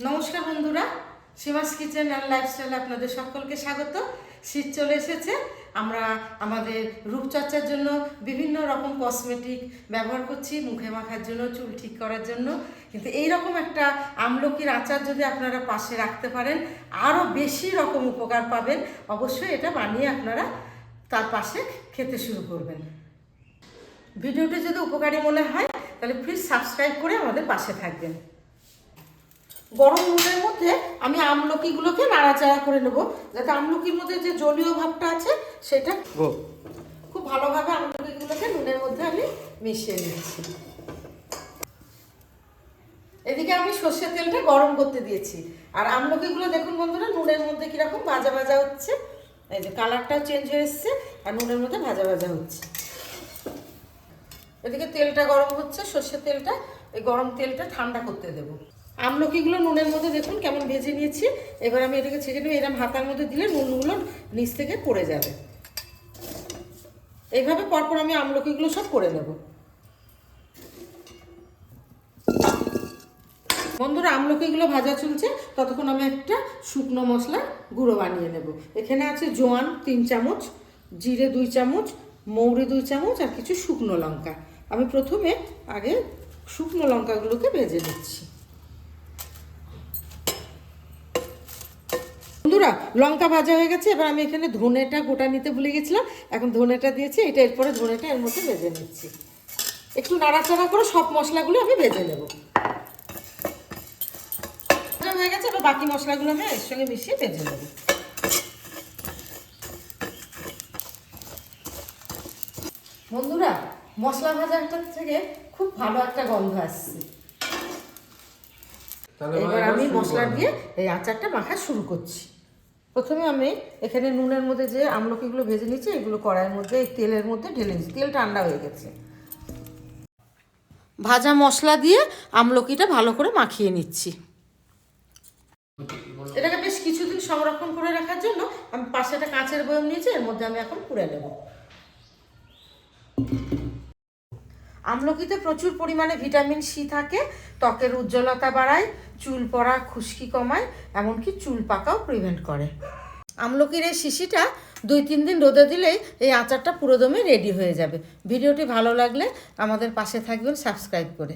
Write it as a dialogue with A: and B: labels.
A: নমস্কার বন্ধুরা সীমাস kitchen and লাইফস্টাইলে আপনাদের সকলকে স্বাগত। শীত চলে এসেছে, আমরা আমাদের রূপচর্চার জন্য বিভিন্ন রকম কসমেটিক ব্যবহার করছি, মুখে মাখার জন্য, চুল ঠিক করার জন্য। কিন্তু এই রকম একটা আমলকির আচার যদি আপনারা পাশে রাখতে পারেন আরও বেশি রকম উপকার পাবেন। অবশ্যই এটা বানিয়ে আপনারা তার পাশে খেতে শুরু করবেন। ভিডিওটি যদি উপকারী মনে হয়, তাহলে প্লিজ সাবস্ক্রাইব করে আমাদের পাশে থাকবেন। গরম নুনের মধ্যে আমি আমলকিগুলোকে নাড়াচাড়া করে নেব। যাতে আমলকির মধ্যে যে জলীয় ভাবটা আছে সেটা খুব ভালোভাবে আমলকিগুলোকে নুনের মধ্যে আমি মিশিয়ে নিচ্ছি। এদিকে আমি সর্ষের তেলটা গরম করতে দিয়েছি। আর আমলকিগুলো দেখুন বন্ধুরা নুনের মধ্যে কীরকম ভাজা ভাজা হচ্ছে। এই যে কালারটাও চেঞ্জ হয়ে এসছে আর নুনের মধ্যে ভাজা ভাজা হচ্ছে। এদিকে তেলটা গরম হচ্ছে সর্ষের তেলটা এই গরম তেলটা ঠান্ডা করতে দেবো। আমলকিগুলো নুনের মধ্যে দেখুন কেমন ভেজে নিয়েছি। এবার আমি এটাকে ছেঁকে নেব এরকম হাতার মধ্যে দিলে নুনগুলো নিচ থেকে পড়ে যাবে। এইভাবে পরপর আমি আমলকিগুলো সব করে নেব। বন্ধুরা, আমলকিগুলো ভাজা চলছে, ততক্ষণ আমি একটা শুকনো মশলা গুঁড়ো বানিয়ে নেব। এখানে আছে জোয়ান তিন চামচ, জিরে দুই চামচ, মৌরি দুই চামচ আর কিছু শুকনো লঙ্কা। আমি প্রথমে আগে শুকনো লঙ্কাগুলোকে ভেজে নিচ্ছি। বন্ধুরা লঙ্কা ভাজা হয়ে গেছে এবার আমি এখানে ধনেটা গোটা নিতে ভুলে গেছিলাম। এখন ধনেটা দিয়েছি এটা এরপরে ধনেটা এর মধ্যে ভেজে নিচ্ছি। একটু নাড়াচাড়া করে সব মশলাগুলো আমি ভেজে নেব। হয়ে গেছে এবার বাকি মশলাগুলো আমি এর সঙ্গে মিশিয়ে ভেজে নেব। বন্ধুরা মশলা ভাজাটা থেকে খুব ভালো একটা গন্ধ আসছে। এবার
B: এবার
A: আমি মশলা দিয়ে এই আচারটা মাখা শুরু করছি। প্রথমে আমি এখানে নুনের মধ্যে যে আমলকিগুলো ভেজে নিচ্ছি, এগুলো কড়াইয়ের মধ্যে, এই তেলের মধ্যে ঢেলে নিচ্ছি। তেল ঠান্ডা হয়ে গেছে। ভাজা মশলা দিয়ে আমলকিটা ভালো করে মাখিয়ে নিচ্ছি। এটাকে বেশ কিছুদিন সংরক্ষণ করে রাখার জন্য আমি পাশে একটা কাঁচের বয়ম নিয়েছি, এর মধ্যে আমি এখন পুড়ে নেব। আমলকিতে প্রচুর পরিমাণে ভিটামিন সি থাকে, ত্বকের উজ্জ্বলতা বাড়ায়, চুল পড়া, খুশকি কমায়, এমনকি চুল পাকাও প্রিভেন্ট করে। আমলকির এই শিশিটা দুই তিন দিন রোদে দিলেই এই আচারটা পুরোদমে রেডি হয়ে যাবে। ভিডিওটি ভালো লাগলে আমাদের পাশে থাকবেন সাবস্ক্রাইব করে।